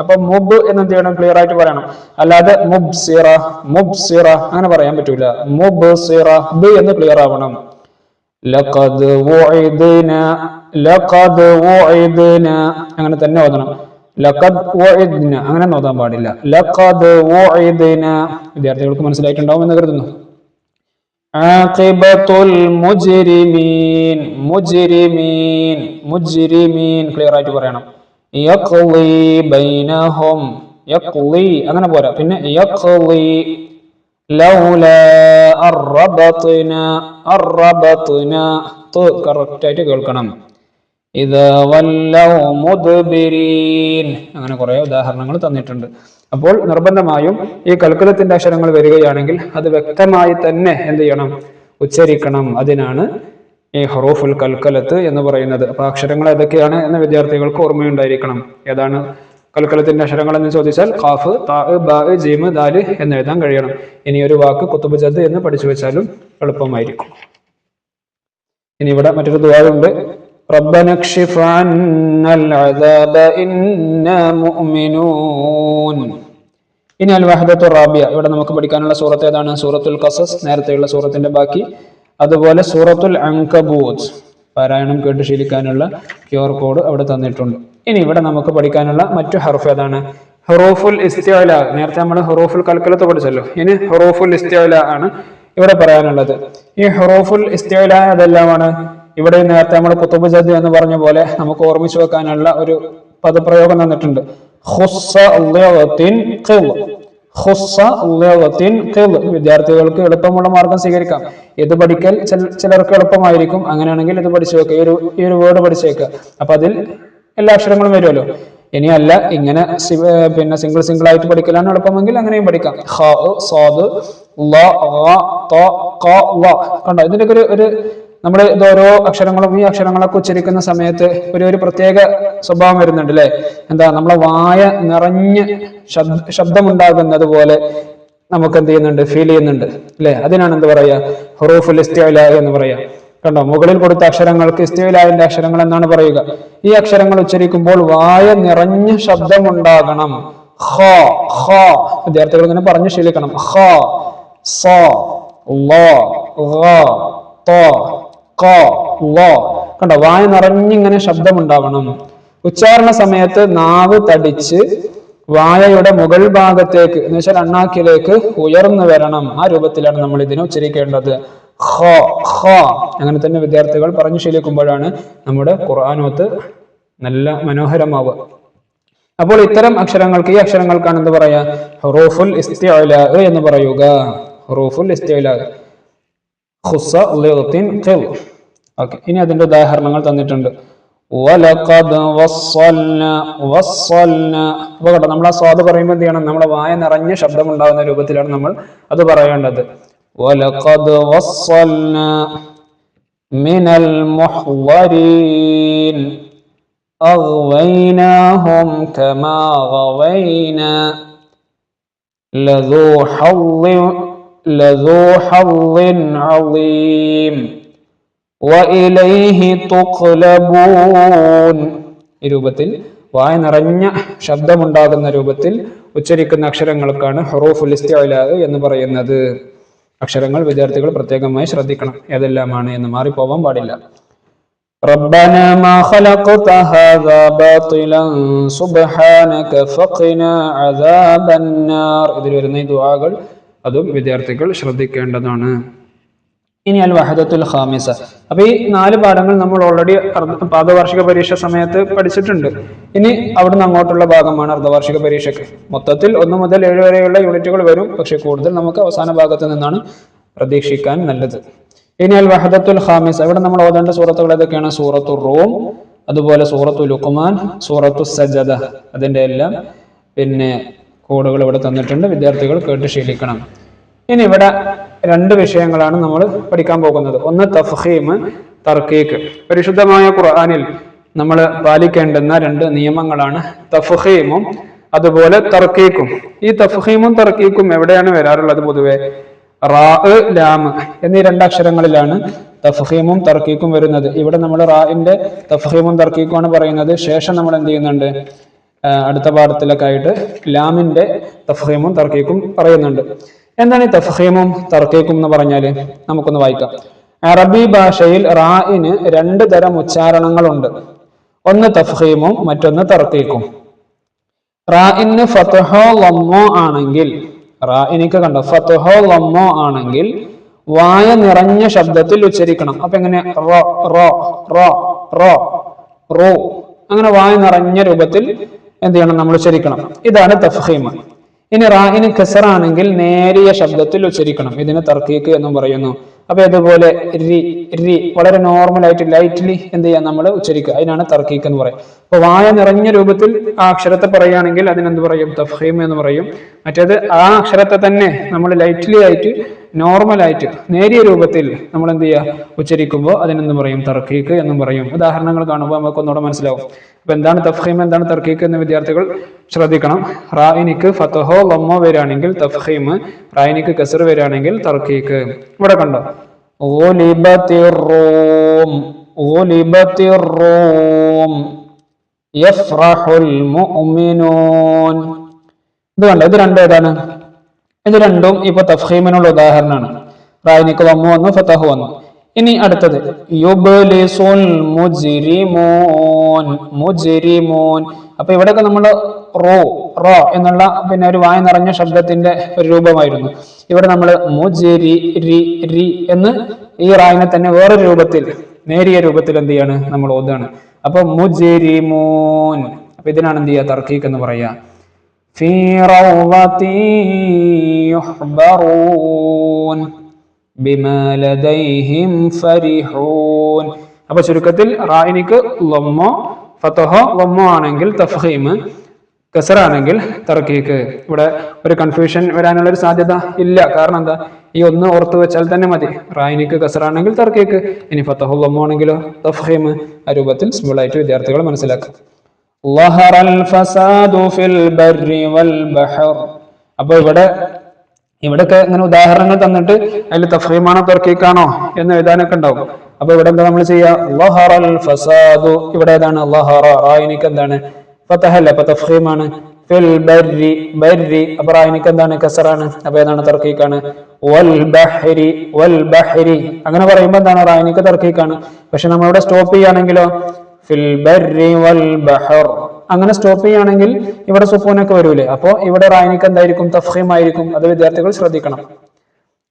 അപ്പൊ മുബ് എന്ന് എന്ത് ചെയ്യണം? ക്ലിയർ ആയിട്ട് പറയണം. അല്ലാതെ മുബ്സിറ മുബ്സിറ അങ്ങനെ പറയാൻ പറ്റൂല. മുബ്സിറ ബ് എന്ന് ക്ലിയർ ആവണം. ലഖദ് ലഖദ് അങ്ങനെ തന്നെ ഓതണം. ലഖദ് വുഇദ്ന. അങ്ങനെ നോക്കാൻ പാടില്ല. ലഖദ് വുഇദ്ന. വിദ്യാർത്ഥികൾക്ക് മനസ്സിലായിട്ടുണ്ടാവും എന്ന് കരുതുന്നു. ആഖിബത്തുൽ മുജ്രിമീൻ. മുജ്രിമീൻ. മുജ്രിമീൻ. ക്ലിയർ ആയിട്ട് പറയണം. യഖ്ലി ബൈനഹും. യഖ്ലി. അങ്ങനെ പോരാ. പിന്നെ യഖ്ലി ലൗല അറബത്ന അറബത്ന ത്. കറക്റ്റ് ആയിട്ട് കേൾക്കണം. ഇത് മുദ്ബിരീൻ. അങ്ങനെ കുറെ ഉദാഹരണങ്ങൾ തന്നിട്ടുണ്ട്. അപ്പോൾ നിർബന്ധമായും ഈ കൽക്കുലത്തിന്റെ അക്ഷരങ്ങൾ വരികയാണെങ്കിൽ അത് വ്യക്തമായി തന്നെ എന്ത് ചെയ്യണം? ഉച്ചരിക്കണം. അതിനാണ് ഈ ഹറൂഫുൽ കൽക്കലത്ത് എന്ന് പറയുന്നത്. അപ്പൊ അക്ഷരങ്ങൾ ഏതൊക്കെയാണ് എന്ന വിദ്യാർത്ഥികൾക്ക് ഓർമ്മയുണ്ടായിരിക്കണം. ഏതാണ്? കൽക്കലത്തിന്റെ അക്ഷരങ്ങൾ എന്ന് ചോദിച്ചാൽ ഖാഫ് താ ബാ ജീമ് ദാൽ എന്ന് എഴുതാൻ കഴിയണം. ഇനി ഒരു വാക്ക് കുത്തുബ് ജദ് എന്ന് പഠിച്ചു വെച്ചാലും എളുപ്പമായിരിക്കും. ഇനി ഇവിടെ മറ്റൊരു ദുവാറുണ്ട് ربنا اكشف عنا العذاب إنا مؤمنون ഇനി അൽ വഹദത്തു റാബിയ ഇവിടെ നമുക്ക് പഠിക്കാനുള്ള സൂറത്ത് ഏതാണ് സൂറത്തുൽ ഖസസ് നേരത്തെയുള്ള സൂറത്തിന്റെ ബാക്കി അതുപോലെ സൂറത്തുൽ അങ്കബൂത്ത് പാരായണം കേട്ട് ശീലിക്കാനുള്ള ക്യൂർ കോഡ് അവിടെ തന്നിട്ടുണ്ട് ഇനി ഇവിടെ നമുക്ക് പഠിക്കാനുള്ള മറ്റു ഹർഫ് ഏതാണ് ഹുറൂഫുൽ ഇസ്തിഅല നേരത്തെ നമ്മൾ ഹുറൂഫുൽ കൽക്കലത്ത് പഠിച്ചല്ലോ ഇനി ഹുറൂഫുൽ ഇസ്തിഅല ആണ് ഇവിടെ പറയാനുള്ളത് ഈ ഹുറൂഫുൽ ഇസ്തിഅല അതെല്ലാമാണ് ഇവിടെ നേരത്തെ നമ്മൾ കുത്തുബ് ജദ് എന്ന് പറഞ്ഞ പോലെ നമുക്ക് ഓർമ്മിച്ചു വെക്കാനുള്ള ഒരു പദപ്രയോഗം തന്നിട്ടുണ്ട്. വിദ്യാർത്ഥികൾക്ക് എളുപ്പമുള്ള മാർഗം സ്വീകരിക്കാം. ഇത് പഠിക്കൽ ചിലർക്ക് എളുപ്പമായിരിക്കും. അങ്ങനെയാണെങ്കിൽ ഇത് പഠിച്ചു വെക്കുക ഈ ഒരു ഈ ഒരു വേർഡ് പഠിച്ചു വെക്കുക അപ്പൊ അതിൽ എല്ലാ അക്ഷരങ്ങളും വരുമല്ലോ. ഇനിയല്ല ഇങ്ങനെ പിന്നെ സിംഗിൾ സിംഗിൾ ആയിട്ട് പഠിക്കലാണ് എളുപ്പമെങ്കിൽ അങ്ങനെയും പഠിക്കാം. ഖ സ്വാദ് ല കണ്ടോ? ഇതിന്റെ ഒരു ഒരു നമ്മൾ ഇത് ഓരോ അക്ഷരങ്ങളും ഈ അക്ഷരങ്ങളൊക്കെ ഉച്ചരിക്കുന്ന സമയത്ത് ഒരു ഒരു പ്രത്യേക സ്വഭാവം വരുന്നുണ്ട് അല്ലെ എന്താ നമ്മളെ വായ നിറഞ്ഞ് ശബ്ദ ശബ്ദമുണ്ടാകുന്നത് പോലെ നമുക്ക് എന്ത് ചെയ്യുന്നുണ്ട്? ഫീൽ ചെയ്യുന്നുണ്ട് അല്ലെ അതിനാണ് എന്ത് പറയാ? ഹുറൂഫുൽ ഇസ്തിഅല എന്ന് പറയാ. കണ്ടോ? മുകളിൽ കൊടുത്ത അക്ഷരങ്ങൾക്ക് ഇസ്തിഅലാവിന്റെ അക്ഷരങ്ങൾ എന്നാണ് പറയുക. ഈ അക്ഷരങ്ങൾ ഉച്ചരിക്കുമ്പോൾ വായ നിറഞ്ഞ ശബ്ദമുണ്ടാകണം. ഖ ഖ. വിദ്യാർത്ഥികൾ ഇങ്ങനെ പറഞ്ഞു ശീലിക്കണം. ഹ സ ലോ കണ്ടോ വായ നിറഞ്ഞിങ്ങനെ ശബ്ദമുണ്ടാവണം. ഉച്ചാരണ സമയത്ത് നാവ് തടിച്ച് വായയുടെ മുകൾ ഭാഗത്തേക്ക് എന്ന് വെച്ചാൽ അണ്ണാക്കിലേക്ക് ഉയർന്നു വരണം. ആ രൂപത്തിലാണ് നമ്മൾ ഇതിനെ ഉച്ചരിക്കേണ്ടത്. അങ്ങനെ തന്നെ വിദ്യാർത്ഥികൾ പറഞ്ഞു ശീലിക്കുമ്പോഴാണ് നമ്മുടെ ഖുർആാനോത്ത് നല്ല മനോഹരമാവുക. അപ്പോൾ ഇത്തരം അക്ഷരങ്ങൾക്ക് ഈ അക്ഷരങ്ങൾക്കാണ് എന്ത് പറയാ ഹുറൂഫുൽ ഇസ്തിഅല എന്ന് പറയുക. ഹുറൂഫുൽ ഇസ്തിഅല. ഖുസ്സ ലിഗ്തിൻ ഖിൽ ഓക്കെ ഇനി അതിന്റെ ഉദാഹരണങ്ങൾ തന്നിട്ടുണ്ട് വലഖദ് വസ്സൽന വസ്സൽന അപ്പോൾ കേട്ടോ നമ്മൾ ആ സ്വാദ് പറയുമ്പോൾ എന്ത് ചെയ്യണം നമ്മുടെ വായ നിറഞ്ഞ ശബ്ദം ഉണ്ടാകുന്ന രൂപത്തിലാണ് നമ്മൾ അത് പറയേണ്ടത് വലഖദ് വസ്സൽന മിനൽ മുഹ്വരീൻ أغويناهم كما غوينا لذو حظ لذو حظ عظيم وإليه تقلبون ഈ രൂപത്തിൽ വായ നിറഞ്ഞ ശബ്ദമുണ്ടാകുന്ന രൂപത്തിൽ ഉച്ചരിക്കുന്ന അക്ഷരങ്ങൾക്കാണ് ഹുറൂഫുൽ ഇസ്തിഅല എന്ന് പറയുന്നത് അക്ഷരങ്ങൾ വിദ്യാർത്ഥികൾ പ്രത്യേകമായി ശ്രദ്ധിക്കണം ഏതെല്ലാമാണ് എന്ന് മാറിപ്പോവാൻ പാടില്ല ربنا ما خلقت هذا باطلا سبحانك فقنا عذاب النار ഇതിൽ വരുന്ന ഈ ദുആകൾ അതും വിദ്യാർത്ഥികൾ ശ്രദ്ധിക്കേണ്ടതാണ്. ഇനി അൽ വഹദത്തുൽ ഖാമിസ. അപ്പൊ ഈ നാല് പാഠങ്ങൾ നമ്മൾ ഓൾറെഡി പാദവാർഷിക പരീക്ഷ സമയത്ത് പഠിച്ചിട്ടുണ്ട്. ഇനി അവിടുന്ന് അങ്ങോട്ടുള്ള ഭാഗമാണ് അർദ്ധവാർഷിക പരീക്ഷക്ക്. മൊത്തത്തിൽ ഒന്ന് മുതൽ ഏഴ് വരെയുള്ള യൂണിറ്റുകൾ വരും. പക്ഷെ കൂടുതൽ നമുക്ക് അവസാന ഭാഗത്ത് നിന്നാണ് പ്രതീക്ഷിക്കാൻ നല്ലത്. ഇനി അൽ വഹദത്തുൽ ഖാമിസ്. ഇവിടെ നമ്മൾ ഓതേണ്ട സൂറത്തുകൾ ഏതൊക്കെയാണ്? സൂറത്തു റോം അതുപോലെ സൂറത്തു ലുക്കുമാൻ സൂറത്തു സജദ അതിന്റെ എല്ലാം. പിന്നെ കോഡുകൾ ഇവിടെ തന്നിട്ടുണ്ട്. വിദ്യാർത്ഥികൾ കേട്ട് ശീലിക്കണം. ഇനി ഇവിടെ രണ്ട് വിഷയങ്ങളാണ് നമ്മൾ പഠിക്കാൻ പോകുന്നത്. ഒന്ന് തഫ്ഹീം തർക്കീക്ക്. പരിശുദ്ധമായ ഖുർആാനിൽ നമ്മൾ പാലിക്കേണ്ടുന്ന രണ്ട് നിയമങ്ങളാണ് തഫ്ഹീമും അതുപോലെ തർക്കീക്കും. ഈ തഫ്ഹീമും തർക്കീക്കും എവിടെയാണ് വരാറുള്ളത് പൊതുവെ? റാ ലാം എന്നീ രണ്ടക്ഷരങ്ങളിലാണ് തഫ്ഹീമും തർക്കീക്കും വരുന്നത്. ഇവിടെ നമ്മൾ റാഇന്റെ തഫ്ഹീമും തർക്കീക്കുമാണ് പറയുന്നത്. ശേഷം നമ്മൾ എന്ത് ചെയ്യുന്നുണ്ട്? അടുത്ത പാഠത്തിലൊക്കെ ആയിട്ട് ലാമിന്റെ തഫ്ഹീമും തർക്കീക്കും പറയുന്നുണ്ട്. എന്താണ് ഈ തഫ്ഹീമും തർക്കീക്കും എന്ന് പറഞ്ഞാൽ നമുക്കൊന്ന് വായിക്കാം. അറബി ഭാഷയിൽ റായിന് രണ്ട് തരം ഉച്ചാരണങ്ങളുണ്ട്. ഒന്ന് തഫ്ഹീമും മറ്റൊന്ന് തർക്കീക്കും റായിന് ഫത്ഹോ ലമ്മോ ആണെങ്കിൽ റായിനിക്ക് കണ്ടോ? ഫത്ഹോ ലമ്മോ ആണെങ്കിൽ വായ നിറഞ്ഞ ശബ്ദത്തിൽ ഉച്ചരിക്കണം. അപ്പൊ എങ്ങനെ? റോ റോ റോ റോ റോ. അങ്ങനെ വായ നിറഞ്ഞ രൂപത്തിൽ എന്ത് ചെയ്യണം? നമ്മൾ ഉച്ചരിക്കണം. ഇതാണ് തഫ്ഹീം ഇനി റാഹിന് കസറാണെങ്കിൽ നേരിയ ശബ്ദത്തിൽ ഉച്ചരിക്കണം. ഇതിന് തർക്കീക്ക് എന്നും പറയുന്നു. അപ്പൊ ഇതുപോലെ രി രി വളരെ നോർമൽ ആയിട്ട് ലൈറ്റ്ലി എന്ത് ചെയ്യാം നമ്മൾ ഉച്ചരിക്കുക. അതിനാണ് തർക്കീക്ക് എന്ന് പറയും അപ്പൊ വായ നിറഞ്ഞ രൂപത്തിൽ ആ അക്ഷരത്തെ പറയുകയാണെങ്കിൽ അതിനെന്ത് പറയും? തഫീം എന്ന് പറയും. മറ്റേത് ആ അക്ഷരത്തെ തന്നെ നമ്മൾ ലൈറ്റ്ലി ആയിട്ട് നോർമൽ ആയിട്ട് നേരിയ രൂപത്തിൽ നമ്മൾ എന്ത് ചെയ്യുക? ഉച്ചരിക്കുമ്പോൾ അതിനെന്ത് പറയും? തർക്കീക്ക് എന്നും പറയും. ഉദാഹരണങ്ങൾ കാണുമ്പോൾ നമുക്ക് ഒന്നുകൂടെ മനസ്സിലാവും. എന്താണ് തഫ്ഹീം എന്താണ് തർക്കീക്ക് എന്ന് വിദ്യാർത്ഥികൾ ശ്രദ്ധിക്കണം. റായിനിക്ക് ഫതഹോ ലമ്മോ വരികയാണെങ്കിൽ തഫ്ഹീം റായിനിക്ക് കസർ വരികയാണെങ്കിൽ തർക്കീക്ക് ഇവിടെ കണ്ടോ? ഇത് കണ്ടോ? ഇത് രണ്ടും ഏതാണ്? ഇത് രണ്ടും ഇപ്പൊ തഫ്ഹീമിനുള്ള ഉദാഹരണമാണ്. റായിനിക്ക് വമ്മു വന്നു ഫതഹു വന്നു. ഇനി അടുത്തത്. യുബ്ലിസുൽ മുജ്രിമൂൻ മുജ്രിമൂൻ. അപ്പൊ ഇവിടെയൊക്കെ നമ്മൾ റോ റോ എന്നുള്ള പിന്നെ ഒരു വായ നിറഞ്ഞ ശബ്ദത്തിന്റെ ഒരു രൂപമായിരുന്നു. ഇവിടെ നമ്മൾ മുജിരി രി രി എന്ന് ഈ റായിനെ തന്നെ വേറൊരു രൂപത്തിൽ നേരിയ രൂപത്തിൽ എന്ത് ചെയ്യാണ്? നമ്മൾ ഓതാണ് അപ്പൊ മുജിരിമൂൻ. അപ്പൊ ഇതിനാണ് എന്ത് ചെയ്യുക? തർക്കീക്ക് എന്ന് പറയാ في ഫരിഹൂൻ. അപ്പൊ ചുരുക്കത്തിൽ റായിനിക്ക് ലൊമ്മോ ഫത്തഹോ ലൊമ്മോ ആണെങ്കിൽ തഫീമ് കസറാണെങ്കിൽ തർക്കീക്ക്. ഇവിടെ ഒരു കൺഫ്യൂഷൻ വരാനുള്ള ഒരു സാധ്യത ഇല്ല. കാരണം എന്താ? ഈ ഒന്ന് ഓർത്തു വെച്ചാൽ തന്നെ മതി. റായിനിക്ക് കസറാണെങ്കിൽ തർക്കീക്ക്. ഇനി ഫത്തഹോ ലൊമ്മോ ആണെങ്കിലോ തഫീമ് ആ രൂപത്തിൽ സിമ്പിളായിട്ട് വിദ്യാർത്ഥികൾ മനസ്സിലാക്കുക അപ്പോൾ ഇവിടെ ഇവിടെയൊക്കെ ഇങ്ങനെ ഉദാഹരണങ്ങൾ തന്നിട്ട് അതിൽ തഫ്രീമാണോ തർക്കീക്കാണോ എന്ന് എഴുതാനൊക്കെ ഉണ്ടാവും. അപ്പൊ ഇവിടെ എന്താ നമ്മൾ ചെയ്യാ? ഫസാദു. ഇവിടെ ഏതാണ്? റായിനിക്ക് എന്താണ്? ഫതഹല്ല. അപ്പൊ തഫീമാണ് ഫിൽ ബർരി. ബർരി. അപ്പൊ റായിനിക്ക് എന്താണ്? കസറാണ് അപ്പൊ ഏതാണ് തർക്കീക്കാണ്? വൽ ബഹരി. വൽ ബഹരി. അങ്ങനെ പറയുമ്പോ എന്താണ്? റായിനിക്ക് തർക്കീക്കാണ്. പക്ഷെ നമ്മളിവിടെ സ്റ്റോപ്പ് ചെയ്യുകയാണെങ്കിലോ? ഫിൽ ബർരി വൽ ബഹർ. അങ്ങനെ സ്റ്റോപ്പ് ചെയ്യുകയാണെങ്കിൽ ഇവിടെ സുക്കൂനൊക്കെ വരൂലേ അപ്പോ ഇവിടെ റായിനിക്ക് എന്തായിരിക്കും തഫീം ആയിരിക്കും അത് വിദ്യാർത്ഥികൾ ശ്രദ്ധിക്കണം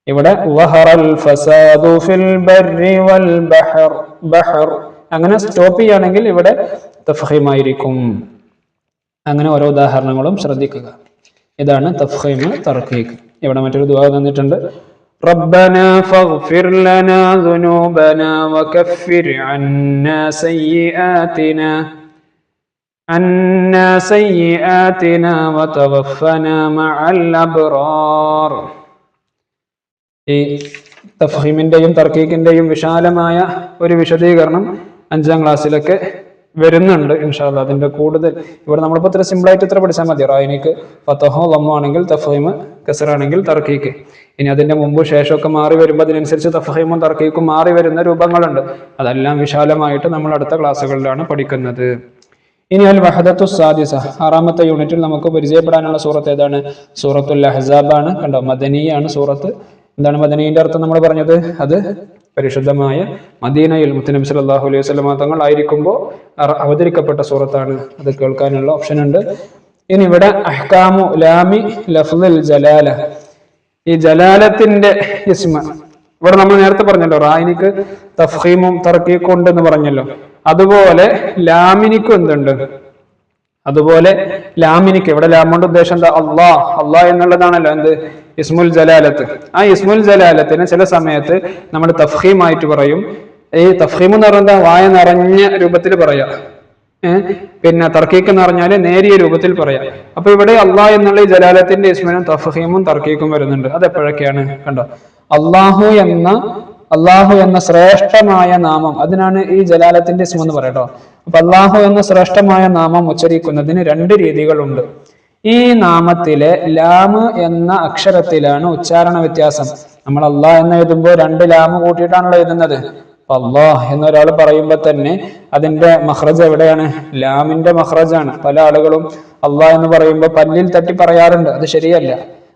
ഇവിടെ വഹറൽ ഫസാദു ഫിൽ ബർരി വൽ ബഹർ ബഹർ അങ്ങനെ സ്റ്റോപ്പ് ചെയ്യുകയാണെങ്കിൽ ഇവിടെ തഫീം ആയിരിക്കും അങ്ങനെ ഓരോ ഉദാഹരണങ്ങളും ശ്രദ്ധിക്കുക ഇതാണ് തഫീം തർക്കീക്ക് ഇവിടെ മറ്റൊരു ദുആ തന്നിട്ടുണ്ട് ربنا فاغفر لنا ذنوبنا وكفر عنا سيئاتنا عنا سيئاتنا وتوفنا مع الأبرار ഈ തഫീമിന്റെയും തർക്കീക്കിന്റെയും വിശാലമായ ഒരു വിശദീകരണം അഞ്ചാം ക്ലാസ്സിലൊക്കെ വരുന്നുണ്ട് ഇൻഷാല്ല അതിന്റെ കൂടുതൽ ഇവിടെ നമ്മളിപ്പോൾ ഇത്ര സിമ്പിൾ ആയിട്ട് ഇത്ര പഠിച്ചാൽ മതി റായിനിക്ക് ഫത്തഹോ ലമ്മോ ആണെങ്കിൽ തഫീം കസറാണെങ്കിൽ തർക്കീക്ക് ഇനി അതിന്റെ മുമ്പ് ശേഷമൊക്കെ മാറി വരുമ്പോൾ അതിനനുസരിച്ച് തഫഹീമും തർക്കീക്കും മാറി വരുന്ന രൂപങ്ങളുണ്ട് അതെല്ലാം വിശാലമായിട്ട് നമ്മൾ അടുത്ത ക്ലാസ്സുകളിലാണ് പഠിക്കുന്നത് ഇനി അൽ വഹദത്തു സാദിസ ആറാമത്തെ യൂണിറ്റിൽ നമുക്ക് പരിചയപ്പെടാനുള്ള സൂറത്ത് ഏതാണ്? സൂറത്തുൽ അഹ്സാബ് ആണ് കണ്ടോ മദനിയാണ് സൂറത്ത്. എന്താണ് മദനീന്റെ അർത്ഥം നമ്മൾ പറഞ്ഞത്? അത് പരിശുദ്ധമായ മദീനയിൽ മുത്തനബി സല്ലല്ലാഹു അലൈഹി വസല്ലം തങ്ങൾ ആയിരിക്കുമ്പോൾ അവതരിക്കപ്പെട്ട സൂറത്താണ്. അത് കേൾക്കാനുള്ള ഓപ്ഷൻ ഉണ്ട്. ഇനി ഇവിടെ അഹ്കാമു ലാമി ലഫ്ലുൽ ജലാല. ഈ ജലാലത്തിന്റെ ഇസ്മ ഇവിടെ നമ്മൾ നേരത്തെ പറഞ്ഞല്ലോ റായിനിക്ക് തഫീമും തർക്കീക്കും ഉണ്ടെന്ന് പറഞ്ഞല്ലോ. അതുപോലെ ലാമിനിക്കും എന്തുണ്ട്? അതുപോലെ ലാമിനിക്ക് ഇവിടെ ലാമോണ്ട് ഉദ്ദേശം എന്താ? അള്ളാ അള്ളാ എന്നുള്ളതാണല്ലോ എന്ത്? ഇസ്മുൽ ജലാലത്ത്. ആ ഇസ്മുൽ ജലാലത്തിന് ചില സമയത്ത് നമ്മൾ തഫീമായിട്ട് പറയും. ഈ തഫീം എന്ന് പറയുന്നത് വായ നിറഞ്ഞ രൂപത്തിൽ പറയാം. പിന്നെ തർക്കീക്ക് എന്ന് പറഞ്ഞാൽ നേരിയ രൂപത്തിൽ പറയാം. അപ്പൊ ഇവിടെ അള്ളാഹ് എന്നുള്ള ഈ ജലാലത്തിന്റെ ഇസ്മിനും തഫഹീമും തർക്കീക്കും വരുന്നുണ്ട്. അത് എപ്പോഴൊക്കെയാണ് കണ്ടോ? അള്ളാഹു എന്ന അള്ളാഹു എന്ന ശ്രേഷ്ഠമായ നാമം. അതിനാണ് ഈ ജലാലത്തിന്റെ ഇസ്മ എന്ന് പറയട്ടോ അപ്പൊ അള്ളാഹു എന്ന ശ്രേഷ്ഠമായ നാമം ഉച്ചരിക്കുന്നതിന് രണ്ട് രീതികളുണ്ട്. ഈ നാമത്തിലെ ലാമ് എന്ന അക്ഷരത്തിലാണ് ഉച്ചാരണ വ്യത്യാസം. നമ്മൾ അള്ളാഹ് എന്ന് എഴുതുമ്പോൾ രണ്ട് ലാമ് കൂട്ടിയിട്ടാണല്ലോ എഴുതുന്നത്. അള്ളാഹ് എന്നൊരാൾ പറയുമ്പോൾ തന്നെ അതിന്റെ മഹ്റജ് എവിടെയാണ്? ലാമിന്റെ മഹ്റജാണ് പല ആളുകളും അള്ളാഹ് എന്ന് പറയുമ്പോൾ പല്ലിൽ തട്ടി പറയാറുണ്ട്. അത് ശരിയല്ല.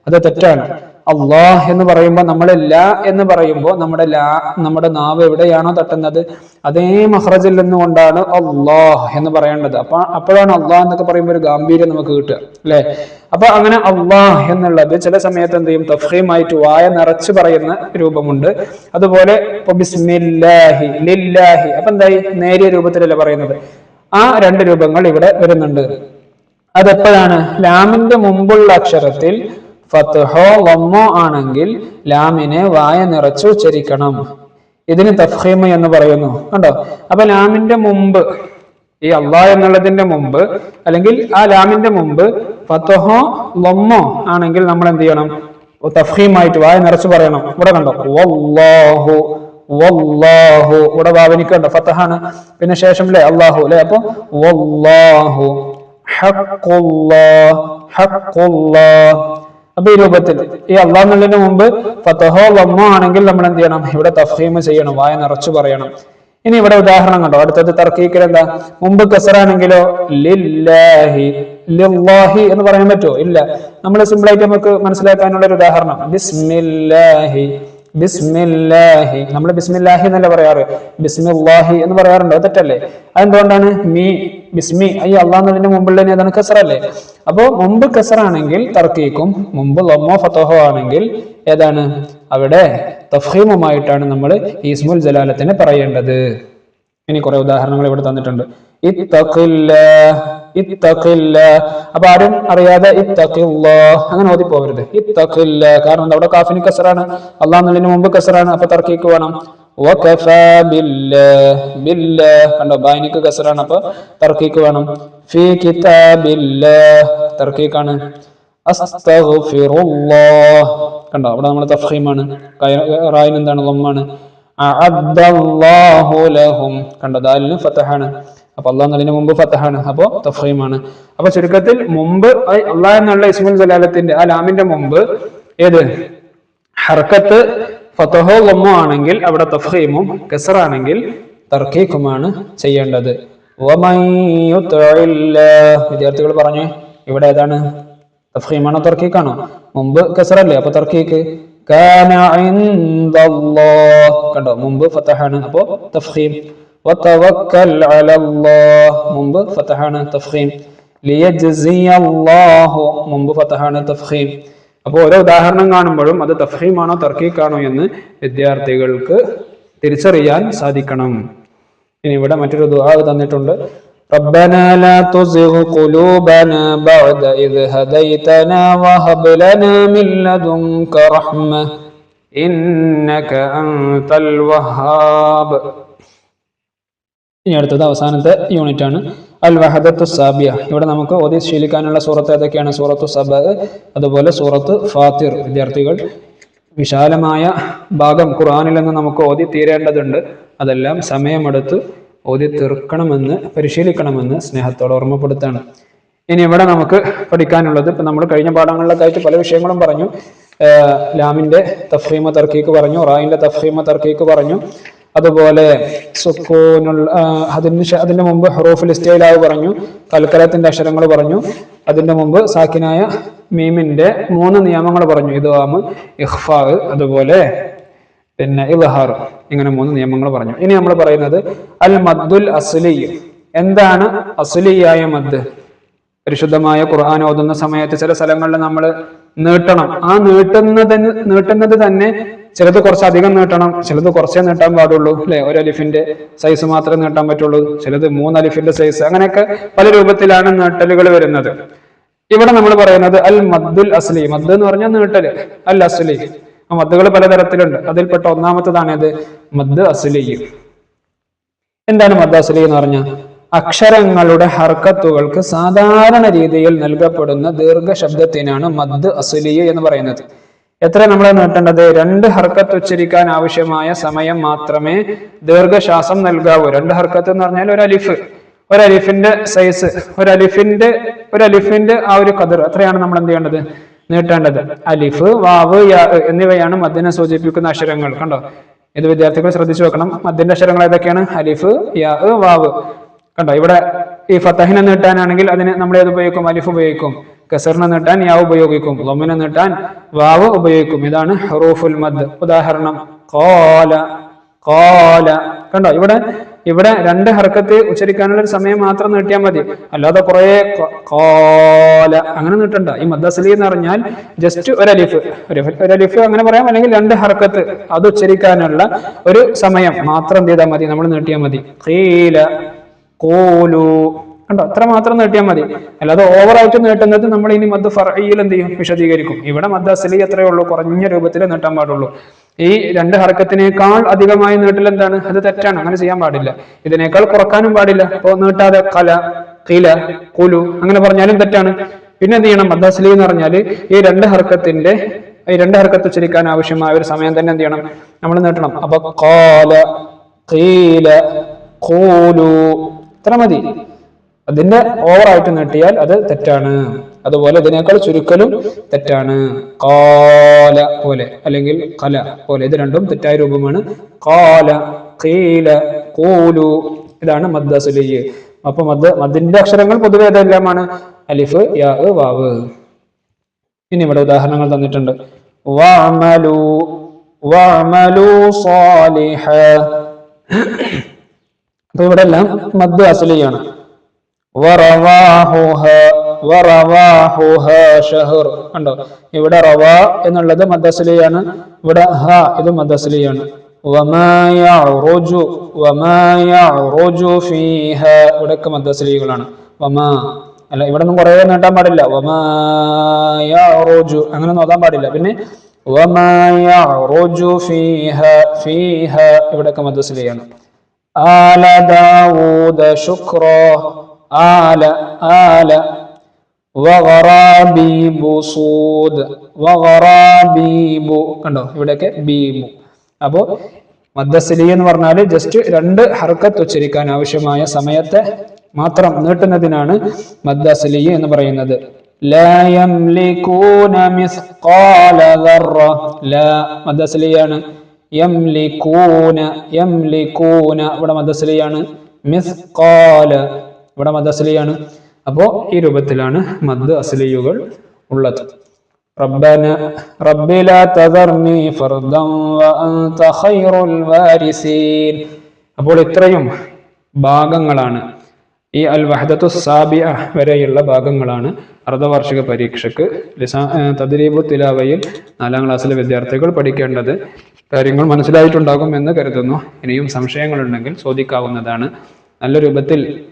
അത് തെറ്റാണ്. അള്ളാഹ് എന്ന് പറയുമ്പോൾ നമ്മൾ ലാ എന്ന് പറയുമ്പോൾ നമ്മുടെ ലാ നമ്മുടെ നാവ് എവിടെയാണോ തട്ടുന്നത്? അതേ മഹ്റജിൽ നിന്നുകൊണ്ടാണ് അള്ളാഹ് എന്ന് പറയേണ്ടത്. അപ്പൊ അപ്പോഴാണ് അള്ളാഹ് എന്നൊക്കെ പറയുമ്പോൾ ഒരു ഗാംഭീര്യം നമുക്ക് കിട്ടുക അല്ലെ? അപ്പൊ അങ്ങനെ അള്ളാഹ് എന്നുള്ളത് ചില സമയത്ത് എന്ത് ചെയ്യും? തഫീമായിട്ട് വായ നിറച്ച് പറയുന്ന രൂപമുണ്ട്. അതുപോലെ ബിസ്മില്ലാഹി ലില്ലാഹി അപ്പൊ എന്തായി? നേരിയ രൂപത്തിലല്ലേ പറയുന്നത്? ആ രണ്ട് രൂപങ്ങൾ ഇവിടെ വരുന്നുണ്ട്. അതെപ്പോഴാണ്? ലാമിന്റെ മുമ്പുള്ള അക്ഷരത്തിൽ ഫത്ഹോ വമ്മോ ആണെങ്കിൽ ലാമിനെ വായ നിറച്ചു ഉച്ചരിക്കണം. ഇതിന് തഫീമ എന്ന് പറയുന്നു. കണ്ടോ? അപ്പൊ ലാമിന്റെ മുമ്പ് ഈ അള്ളാ എന്നുള്ളതിന്റെ മുമ്പ് അല്ലെങ്കിൽ ആ ലാമിന്റെ മുമ്പ് ഫത്ഹോ വമ്മോ ആണെങ്കിൽ നമ്മൾ എന്ത് ചെയ്യണം? തഫീമായിട്ട് വായ നിറച്ചു പറയണം. ഇവിടെ കണ്ടോ? വല്ലാഹു വല്ലാഹു. ഇവിടെ ഭാവനിക്കുണ്ടോ ഫത്തഹാണ് പിന്നെ ശേഷം അല്ലേ അള്ളാഹു അല്ലെ? അപ്പൊ വല്ലാഹു. ഹഖുല്ലാ ഹഖുല്ലാഹ് അപ്പൊ ഈ രൂപത്തിൽ ഈ അള്ളാഹുന്നതിന് മുമ്പ് ഫതഹോ വമ്മോ ആണെങ്കിൽ നമ്മൾ എന്ത് ചെയ്യണം? ഇവിടെ തഫീമ് ചെയ്യണം വായ നിറച്ചു പറയണം. ഇനി ഇവിടെ ഉദാഹരണം കണ്ടോ? അടുത്തത് തർക്കീക്കൽ എന്താ? മുമ്പ് കസറാണെങ്കിലോ ലില്ലാഹി ലില്ലാഹി എന്ന് പറയാൻ പറ്റുമോ? ഇല്ല. നമ്മൾ സിമ്പിൾ ആയിട്ട് നമുക്ക് മനസ്സിലാക്കാനുള്ള ഒരു ഉദാഹരണം. ബിസ്മില്ലാഹി ബിസ്മില്ലാഹി. നമ്മൾ ബിസ്മില്ലാഹി എന്നല്ല പറയാറ്? ബിസ്മില്ലാഹി എന്ന് പറയാറുണ്ടോ. തെറ്റല്ലേ? അതെന്തുകൊണ്ടാണ്? മീ ബിസ്മി ഈ അള്ളാഹുന്നതിന്റെ മുമ്പുള്ള ഏതാണ് കസറല്ലേ അപ്പോൾ മുമ്പ് കസറാണെങ്കിൽ തർക്കീക്കും മുമ്പ് ലൊമോ ഫത്തോഹോ ആണെങ്കിൽ ഏതാണ്? അവിടെ തഫീമുമായിട്ടാണ് നമ്മൾ ഈസ്മുൽ ജലാലത്തിനെ പറയേണ്ടത്. ഇനി കുറെ ഉദാഹരണങ്ങൾ ഇവിടെ തന്നിട്ടുണ്ട്. അപ്പൊ ആരും അറിയാതെ അങ്ങനെ ഓതി പോകരുത് ഇത്തഖില്ല കാരണം അവിടെ കാഫിന് കസറാണ് അള്ളാഹുന്നതിന് മുമ്പ് കസറാണ് അപ്പൊ തർക്കീക്ക് വേണം. കണ്ടോ? ബായിനിക്ക് കസറാണ്. അപ്പൊ തർക്കിക്ക് വേണം. ഫീ കിതാബില്ല തർക്കിക്കാണ്. കണ്ടോ? അവിടെ നമ്മൾ തഫീമാണ് റായിൻ എന്താണ്? ലൊമ്മാണ് കണ്ടോ? ദാലിന് ഫത്തഹാണ് അപ്പൊ അള്ളാഹ് എന്നതിന് മുമ്പ് ഫത്തഹാണ് അപ്പോ തഫ്ഹീമാണ്. അപ്പൊ ചുരുക്കത്തിൽ മുമ്പ് അള്ളാഹ് എന്നുള്ള ഇസ്മുൽ ജലാലത്തിന്റെ ആ ലാമിന്റെ മുമ്പ് ഏത്? ഹർക്കത്ത് ഫതഹോ ലമ്മോ ആണെങ്കിൽ അവിടെ തഫീമും കസറാണെങ്കിൽ തർക്കീഖുമാണ് ചെയ്യേണ്ടത്. വിദ്യാർത്ഥികൾ പറഞ്ഞു ഇവിടെ ഏതാണ്? തഫീമാണോ തർക്കീക്കാണോ? മുമ്പ് കസറല്ലേ അപ്പൊ ഇൻദല്ലാഹ്. കണ്ടോ മുമ്പ് ഫതഹാണ് അപ്പോ അലല്ലാഹ്. മുമ്പ് ഫതഹാണ് തഫീം മുമ്പ് ഫതഹാണ് തഫ്ഹീം. അപ്പോൾ ഓരോ ഉദാഹരണം കാണുമ്പോഴും അത് തഫ്ഹീമാണോ തർക്കീക്കാണോ എന്ന് വിദ്യാർത്ഥികൾക്ക് തിരിച്ചറിയാൻ സാധിക്കണം ഇനി ഇവിടെ മറ്റൊരു ദുആ തന്നിട്ടുണ്ട് ربنا لا تزغ قلوبنا بعد إذ هديتنا وهب لنا من لدنك رحمة إنك أنت الوهاب ഇനി അടുത്തത് അവസാനത്തെ യൂണിറ്റ് ആണ് അൽ വഹദത്തു സാബിയ. ഇവിടെ നമുക്ക് ഓതി ശീലിക്കാനുള്ള സൂറത്ത് ഏതൊക്കെയാണ്? സൂറത്തു സബ അതുപോലെ സൂറത്ത് ഫാത്തിർ. വിദ്യാർത്ഥികൾ വിശാലമായ ഭാഗം ഖുർആനിൽ നിന്ന് നമുക്ക് ഓതി തീരേണ്ടതുണ്ട്. അതെല്ലാം സമയമെടുത്ത് ഓതി തീർക്കണമെന്ന് പരിശീലിക്കണമെന്ന് സ്നേഹത്തോടെ ഓർമ്മപ്പെടുത്താണ് ഇനി ഇവിടെ നമുക്ക് പഠിക്കാനുള്ളത് ഇപ്പം നമ്മൾ കഴിഞ്ഞ പാഠങ്ങളിലൊക്കെ ആയിട്ട് പല വിഷയങ്ങളും പറഞ്ഞു. ലാമിന്റെ തഫീമ തർക്കീക്ക് പറഞ്ഞു റായിന്റെ തഫീമ തർക്കീക്ക് പറഞ്ഞു. അതുപോലെ സുക്കൂനുൾ അതിന് അതിന്റെ മുമ്പ് ഹറൂഫുൽ ഇസ്റ്റൈലാവ് പറഞ്ഞു കൽക്കലത്തിന്റെ അക്ഷരങ്ങൾ പറഞ്ഞു അതിന്റെ മുമ്പ് സാക്കിനായ മീമിന്റെ മൂന്ന് നിയമങ്ങൾ പറഞ്ഞു ഇദ്വാമ് ഇഹ്ഫാ അതുപോലെ പിന്നെ ഇൽഹാർ ഇങ്ങനെ മൂന്ന് നിയമങ്ങൾ പറഞ്ഞു. ഇനി നമ്മൾ പറയുന്നത് അൽ മദ്ദുൽ അസ്ലി എന്താണ് അസ്ലിയായ മദ്? പരിശുദ്ധമായ ഖുർആൻ ഓതുന്ന സമയത്ത് ചില സ്ഥലങ്ങളിൽ നമ്മൾ നീട്ടണം. ആ നീട്ടുന്നതിന് നീട്ടുന്നത് തന്നെ ചിലത് കുറച്ചധികം നീട്ടണം ചിലത് കുറച്ചേ നീട്ടാൻ പാടുള്ളൂ അല്ലെ? ഒരു അലിഫിന്റെ സൈസ് മാത്രമേ നീട്ടാൻ പറ്റുള്ളൂ ചിലത് മൂന്ന് അലിഫിന്റെ സൈസ് അങ്ങനെയൊക്കെ പല രൂപത്തിലാണ് നീട്ടലുകൾ വരുന്നത്. ഇവിടെ നമ്മൾ പറയുന്നത് അൽ മദ്ദുൽ അസ്ലി. മദ് എന്ന് പറഞ്ഞാൽ നീട്ടൽ. അൽ അസ്ലി. മദ്ദുകൾ പലതരത്തിലുണ്ട്. അതിൽപ്പെട്ട ഒന്നാമത്തതാണ് ഇത് മദ് അസ്ലി. എന്താണ് മദ് അസ്ലി എന്ന് പറഞ്ഞാൽ? അക്ഷരങ്ങളുടെ ഹർക്കത്തുകൾക്ക് സാധാരണ രീതിയിൽ നൽകപ്പെടുന്ന ദീർഘശബ്ദത്തിനാണ് മദ് അസ്ലി എന്ന് പറയുന്നത്. എത്ര നമ്മൾ നീട്ടേണ്ടത്? രണ്ട് ഹർക്കത്ത് ഉച്ചരിക്കാൻ ആവശ്യമായ സമയം മാത്രമേ ദീർഘശ്വാസം നൽകാവൂ. രണ്ട് ഹർക്കത്ത് എന്ന് പറഞ്ഞാൽ ഒരു അലിഫ്. ഒരു അലിഫിന്റെ സൈസ് ഒരു അലിഫിന്റെ ഒരു അലിഫിന്റെ ആ ഒരു കതിർ എത്രയാണ് നമ്മൾ എന്ത് ചെയ്യേണ്ടത്? നീട്ടേണ്ടത്. അലിഫ് വാവ് എന്നിവയാണ് മദ്ദിനെ സൂചിപ്പിക്കുന്ന അക്ഷരങ്ങൾ. കണ്ടോ? ഇത് വിദ്യാർത്ഥികൾ ശ്രദ്ധിച്ചു വെക്കണം മദ്ദിന്റെ അക്ഷരങ്ങൾ ഏതൊക്കെയാണ്? അലിഫ് യാ വാവ്. കണ്ടോ? ഇവിടെ ഈ ഫത്തഹിനെ നീട്ടാനാണെങ്കിൽ അതിന് നമ്മൾ ഏത് ഉപയോഗിക്കും? അലിഫ് ഉപയോഗിക്കും. കസറിനെ നീട്ടാൻ യാവ് ഉപയോഗിക്കും ലൊമിനെ നീട്ടാൻ വാവ് ഉപയോഗിക്കും. ഇതാണ് ഹറൂഫുൽ മദ്. ഉദാഹരണം കോല കോല കണ്ടോ? ഇവിടെ ഇവിടെ രണ്ട് ഹർക്കത്ത് ഉച്ചരിക്കാനുള്ള ഒരു സമയം മാത്രം നീട്ടിയാൽ മതി. അല്ലാതെ കുറെ കോല അങ്ങനെ നീട്ടണ്ട. ഈ മദ്ദസലി എന്ന് പറഞ്ഞാൽ ജസ്റ്റ് ഒരു അലിഫ്. ഒരു ഒരു അലിഫ് അങ്ങനെ പറയാം. അല്ലെങ്കിൽ രണ്ട് ഹർക്കത്ത് അത് ഉച്ചരിക്കാനുള്ള ഒരു സമയം മാത്രം ചെയ്താൽ മതി. നമ്മൾ നീട്ടിയാൽ മതി. കീല കോലു കണ്ടോ? അത്ര മാത്രം നീട്ടിയാൽ മതി. അല്ലാതെ ഓവറായിട്ട് നീട്ടുന്നത് നമ്മൾ ഇനി മദ് ഫറയിൽ എന്ത് ചെയ്യും? വിശദീകരിക്കും. ഇവിടെ മദ് അസലി എത്രയേ ഉള്ളൂ. കുറഞ്ഞ രൂപത്തിൽ നീട്ടാൻ പാടുള്ളൂ. ഈ രണ്ട് ഹർക്കത്തിനേക്കാൾ അധികമായി നീട്ടൽ എന്താണ്? അത് തെറ്റാണ്. അങ്ങനെ ചെയ്യാൻ പാടില്ല. ഇതിനേക്കാൾ കുറക്കാനും പാടില്ല. അപ്പോ നീട്ടാതെ കല കില കുലു അങ്ങനെ പറഞ്ഞാലും തെറ്റാണ്. പിന്നെ എന്ത് ചെയ്യണം? മദ് അസലി എന്ന് പറഞ്ഞാൽ ഈ രണ്ട് ഹർക്കത്തിന്റെ ഈ രണ്ട് ഹർക്കത്ത് ഉച്ചരിക്കാൻ ആവശ്യമായ ഒരു സമയം തന്നെ എന്ത് ചെയ്യണം? നമ്മൾ നീട്ടണം. അപ്പൊ കോല കീല കോലു ഇത്ര മതി. അതിന്റെ ഓവറായിട്ട് നീട്ടിയാൽ അത് തെറ്റാണ്. അതുപോലെ ഇതിനേക്കാൾ ചുരുക്കലും തെറ്റാണ്. കാല പോലെ അല്ലെങ്കിൽ കല പോലെ. ഇത് രണ്ടും തെറ്റായ രൂപമാണ്. കാല കീല കൂലു. ഇതാണ് മദ്ദസുലി അപ്പൊ മദ് മദ്ദിന്റെ അക്ഷരങ്ങൾ പൊതുവെ ഏതെല്ലാമാണ് അലിഫ് യാ വാവ്. ഇനി ഇവിടെ ഉദാഹരണങ്ങൾ തന്നിട്ടുണ്ട്. വഅമലു വഅമലു സാലിഹ. അപ്പൊ ഇവിടെ എല്ലാം മദ് അസുലിയാണ് കണ്ടോ? ഇവിടെ റവ എന്നുള്ളത് മദ്ദസ്ലിയാണ് ഇവിടെ ഹ ഇത് മദ്ദസ്ലിയാണ്. ഇവിടെയൊക്കെ മദ്ദസ്ലികളാണ്. വമ അല്ല ഇവിടെ ഒന്നും കുറേ നീട്ടാൻ പാടില്ല. വമയു അങ്ങനെ നോക്കാൻ പാടില്ല. പിന്നെ ഇവിടെയൊക്കെ മദ്ദസ്ലിയാണ്. ആല ശുക്രോ آل آل وغرابيب صود وغرابيب കണ്ടോ ഇവിടെയൊക്കെ ബീബു അപ്പോ മദ്ദസലി എന്ന് പറഞ്ഞാൽ ജസ്റ്റ് രണ്ട് ഹർക്കത്ത് ഉച്ചരിക്കാൻ ആവശ്യമായ സമയത്തെ മാത്രം നീട്ടുന്നതിനാണ് മദ്ദസലി എന്ന് പറയുന്നത് لا يملكون مثقال ذرة لا മദ്ദസലിയാണ് യംലിക്കൂന യംലിക്കൂന ഇവിടെ മദ്ദസ്ലിയാണ് മിസ്കാല ഇവിടെ മദ് അസലിയാണ് അപ്പോ ഈ രൂപത്തിലാണ് മദ് അസ്ലിയുകൾ ഉള്ളത് അപ്പോൾ ഇത്രയും ഭാഗങ്ങളാണ്. ഈ അൽ വഹദത്തു സാബിയ വരെയുള്ള ഭാഗങ്ങളാണ് അർദ്ധവാർഷിക പരീക്ഷയ്ക്ക് തദ്രീബു തിലാവയിൽ നാലാം ക്ലാസ്സിലെ വിദ്യാർത്ഥികൾ പഠിക്കേണ്ടത്. കാര്യങ്ങൾ മനസ്സിലായിട്ടുണ്ടാകും എന്ന് കരുതുന്നു. ഇനിയും സംശയങ്ങളുണ്ടെങ്കിൽ ചോദിക്കാവുന്നതാണ്. നല്ല രൂപത്തിൽ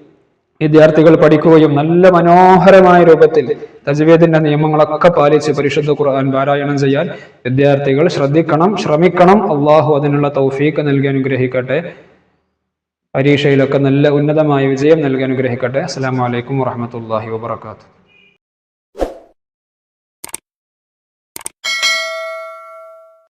വിദ്യാർത്ഥികൾ പഠിക്കുകയും നല്ല മനോഹരമായ രൂപത്തിൽ തജ്വീദിന്റെ നിയമങ്ങളൊക്കെ പാലിച്ച് പരിശുദ്ധ ഖുർആൻ പാരായണം ചെയ്യാൻ വിദ്യാർത്ഥികൾ ശ്രദ്ധിക്കണം ശ്രമിക്കണം. അള്ളാഹു അതിനുള്ള തൗഫീക്ക് നൽകി അനുഗ്രഹിക്കട്ടെ. പരീക്ഷയിലൊക്കെ നല്ല ഉന്നതമായ വിജയം നൽകി അനുഗ്രഹിക്കട്ടെ. അസ്സാം വലൈക്കും വാഹമത്തല്ലാഹി വാബർക്കാത്തു